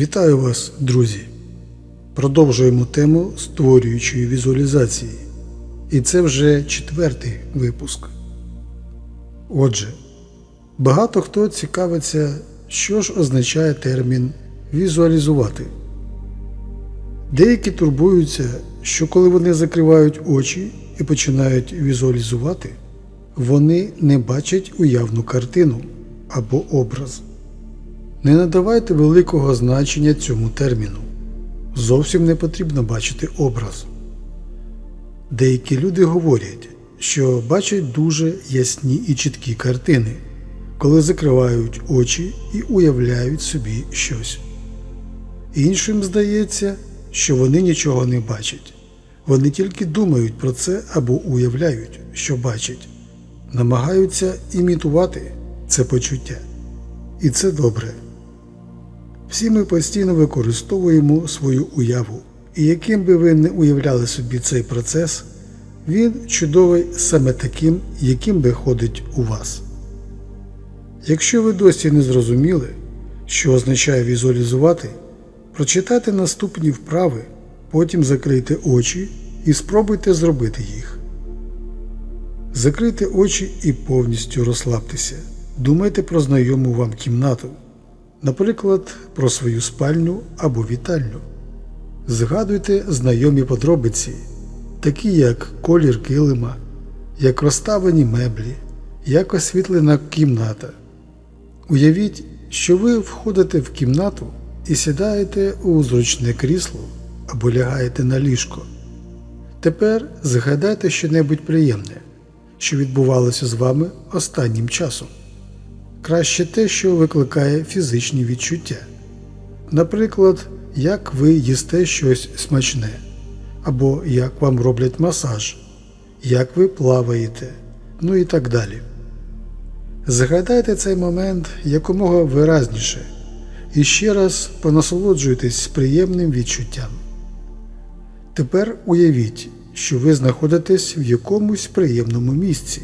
Вітаю вас, друзі! Продовжуємо тему створюючої візуалізації. І це вже четвертий випуск. Отже, багато хто цікавиться, що ж означає термін візуалізувати. Деякі турбуються, що коли вони закривають очі і починають візуалізувати, вони не бачать уявну картину або образ. Не надавайте великого значення цьому терміну. Зовсім не потрібно бачити образ. Деякі люди говорять, що бачать дуже ясні і чіткі картини, коли закривають очі і уявляють собі щось. Іншим здається, що вони нічого не бачать. Вони тільки думають про це або уявляють, що бачать, намагаються імітувати це почуття. І це добре. Всі ми постійно використовуємо свою уяву, і яким би ви не уявляли собі цей процес, він чудовий саме таким, яким би ходить у вас. Якщо ви досі не зрозуміли, що означає візуалізувати, прочитайте наступні вправи, потім закрийте очі і спробуйте зробити їх. Закрийте очі і повністю розслабтеся. Думайте про знайому вам кімнату наприклад, про свою спальню або вітальню. Згадуйте знайомі подробиці, такі як колір килима, як розставлені меблі, як освітлена кімната. Уявіть, що ви входите в кімнату і сідаєте у зручне крісло або лягаєте на ліжко. Тепер згадайте щонебудь приємне, що відбувалося з вами останнім часом краще те, що викликає фізичні відчуття. Наприклад, як ви їсте щось смачне, або як вам роблять масаж, як ви плаваєте, ну і так далі. Згадайте цей момент якомога виразніше і ще раз понасолоджуйтесь приємним відчуттям. Тепер уявіть, що ви знаходитесь в якомусь приємному місці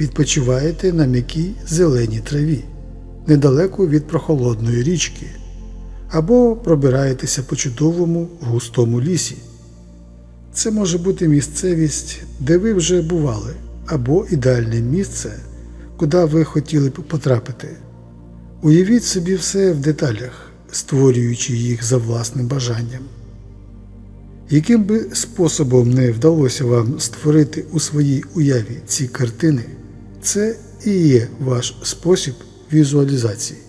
відпочиваєте на м'якій зеленій траві, недалеко від прохолодної річки, або пробираєтеся по чудовому густому лісі. Це може бути місцевість, де ви вже бували, або ідеальне місце, куди ви хотіли б потрапити. Уявіть собі все в деталях, створюючи їх за власним бажанням. Яким би способом не вдалося вам створити у своїй уяві ці картини, це і є ваш спосіб візуалізації.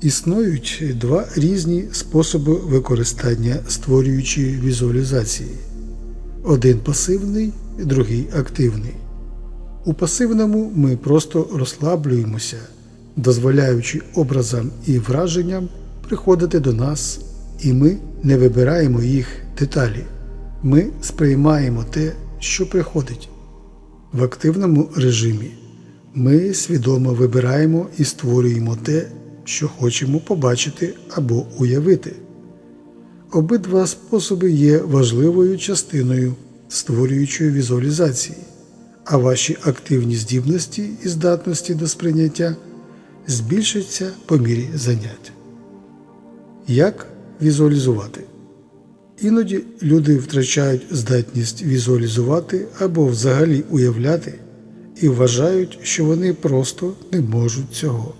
Існують два різні способи використання створюючої візуалізації. Один пасивний, другий активний. У пасивному ми просто розслаблюємося, дозволяючи образам і враженням приходити до нас, і ми не вибираємо їх деталі. Ми сприймаємо те, що приходить. В активному режимі ми свідомо вибираємо і створюємо те, що хочемо побачити або уявити. Обидва способи є важливою частиною створюючої візуалізації, а ваші активні здібності і здатності до сприйняття збільшаться по мірі занять. Як візуалізувати? Іноді люди втрачають здатність візуалізувати або взагалі уявляти і вважають, що вони просто не можуть цього.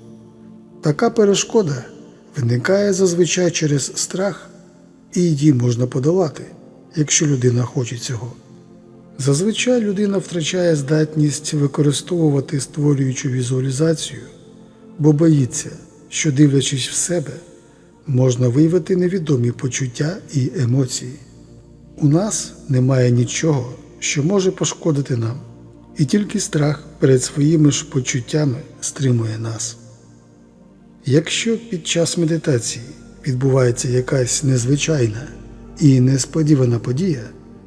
Така перешкода виникає зазвичай через страх, і її можна подолати, якщо людина хоче цього. Зазвичай людина втрачає здатність використовувати створюючу візуалізацію, бо боїться, що, дивлячись в себе, можна виявити невідомі почуття і емоції. У нас немає нічого, що може пошкодити нам, і тільки страх перед своїми ж почуттями стримує нас. Якщо під час медитації відбувається якась незвичайна і несподівана подія,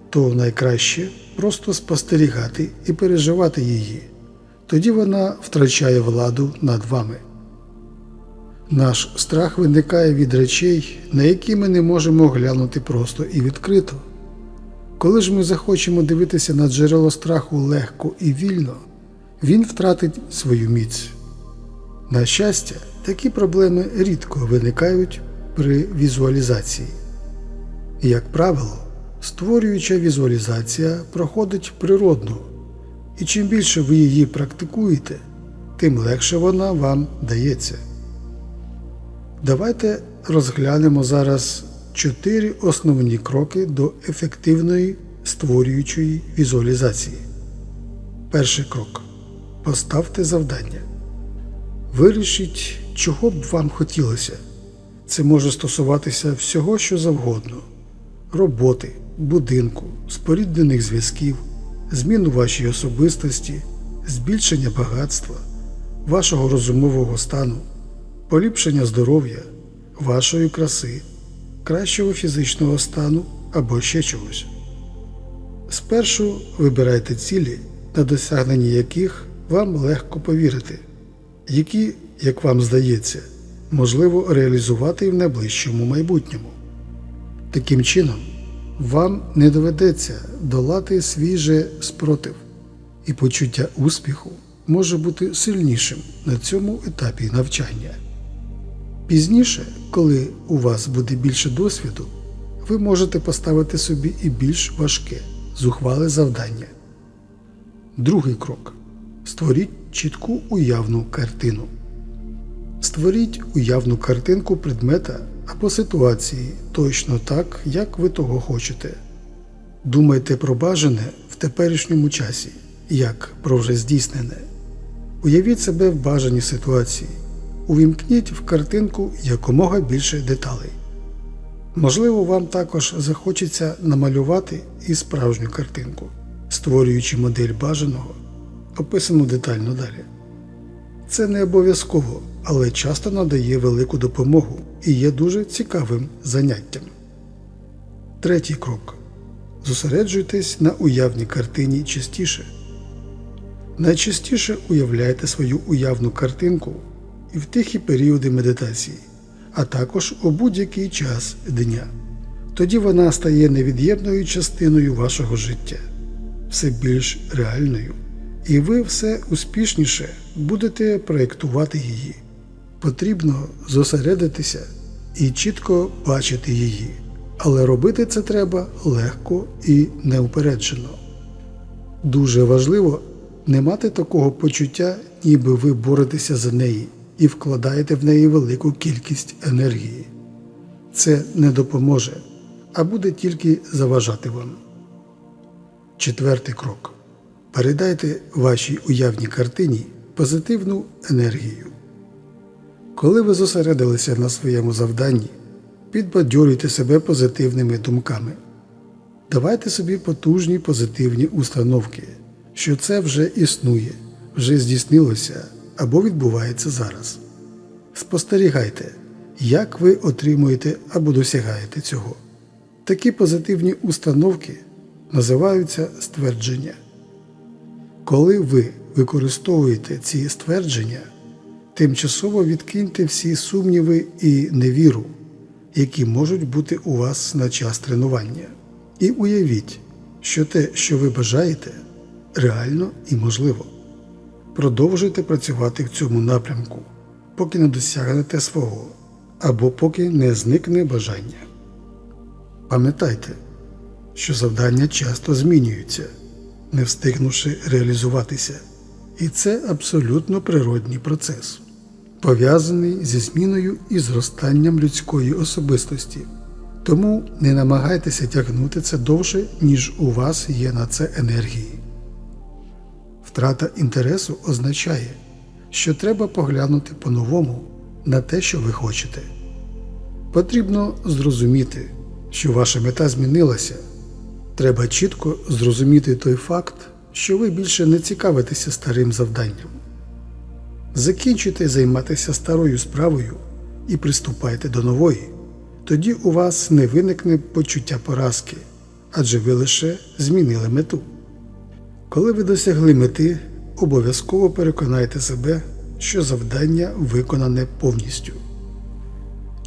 то найкраще просто спостерігати і переживати її, тоді вона втрачає владу над вами. Наш страх виникає від речей, на які ми не можемо глянути просто і відкрито. Коли ж ми захочемо дивитися на джерело страху легко і вільно, він втратить свою міць. На щастя, такі проблеми рідко виникають при візуалізації. Як правило, створююча візуалізація проходить природно, і чим більше ви її практикуєте, тим легше вона вам дається. Давайте розглянемо зараз чотири основні кроки до ефективної створюючої візуалізації. Перший крок. Поставте завдання. Вирішіть, чого б вам хотілося. Це може стосуватися всього, що завгодно: роботи, будинку, споріднених зв'язків, змін у вашій особистості, збільшення багатства, вашого розумового стану, поліпшення здоров'я, вашої краси, кращого фізичного стану або ще чогось. Спершу вибирайте цілі, на досягненні яких вам легко повірити, які, як вам здається, можливо реалізувати в найближчому майбутньому. Таким чином, вам не доведеться долати свій же спротив, і почуття успіху може бути сильнішим на цьому етапі навчання. Пізніше, коли у вас буде більше досвіду, ви можете поставити собі і більш важке, зухвале завдання. Другий крок. Створіть чітку уявну картину. Створіть уявну картинку предмета або ситуації точно так, як ви того хочете. Думайте про бажане в теперішньому часі, як про вже здійснене. Уявіть себе в бажаній ситуації. Увімкніть в картинку якомога більше деталей. Можливо, вам також захочеться намалювати і справжню картинку, створюючи модель бажаного, описану детально далі. Це не обов'язково, але часто надає велику допомогу і є дуже цікавим заняттям. Третій крок. Зосереджуйтесь на уявній картині частіше. Найчастіше уявляйте свою уявну картинку і в тихі періоди медитації, а також у будь-який час дня. Тоді вона стає невід'ємною частиною вашого життя, все більш реальною, і ви все успішніше будете проєктувати її. Потрібно зосередитися і чітко бачити її, але робити це треба легко і неупереджено. Дуже важливо не мати такого почуття, ніби ви боретеся за неї і вкладаєте в неї велику кількість енергії. Це не допоможе, а буде тільки заважати вам. Четвертий крок. Передайте вашій уявній картині позитивну енергію. Коли ви зосередилися на своєму завданні, підбадьорюйте себе позитивними думками. Давайте собі потужні позитивні установки, що це вже існує, вже здійснилося або відбувається зараз. Спостерігайте, як ви отримуєте або досягаєте цього. Такі позитивні установки називаються ствердження. Коли ви використовуєте ці ствердження, тимчасово відкиньте всі сумніви і невіру, які можуть бути у вас на час тренування, і уявіть, що те, що ви бажаєте, реально і можливо. Продовжуйте працювати в цьому напрямку, поки не досягнете свого, або поки не зникне бажання. Пам'ятайте, що завдання часто змінюються, не встигнувши реалізуватися, і це абсолютно природній процес, пов'язаний зі зміною і зростанням людської особистості. Тому не намагайтеся тягнути це довше, ніж у вас є на це енергії. Втрата інтересу означає, що треба поглянути по-новому на те, що ви хочете. Потрібно зрозуміти, що ваша мета змінилася. Треба чітко зрозуміти той факт, що ви більше не цікавитеся старим завданням. Закінчуйте займатися старою справою і приступайте до нової. Тоді у вас не виникне почуття поразки, адже ви лише змінили мету. Коли ви досягли мети, обов'язково переконайте себе, що завдання виконане повністю.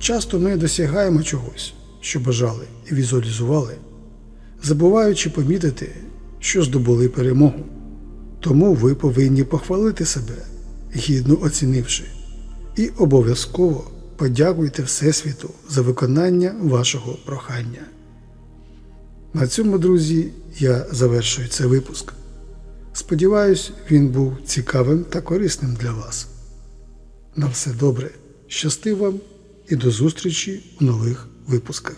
Часто ми досягаємо чогось, що бажали і візуалізували, забуваючи помітити, що здобули перемогу. Тому ви повинні похвалити себе, гідно оцінивши, І обов'язково подякуйте Всесвіту за виконання вашого прохання. На цьому, друзі, я завершую цей випуск. Сподіваюсь, він був цікавим та корисним для вас. На все добре, щасти вам і до зустрічі у нових випусках.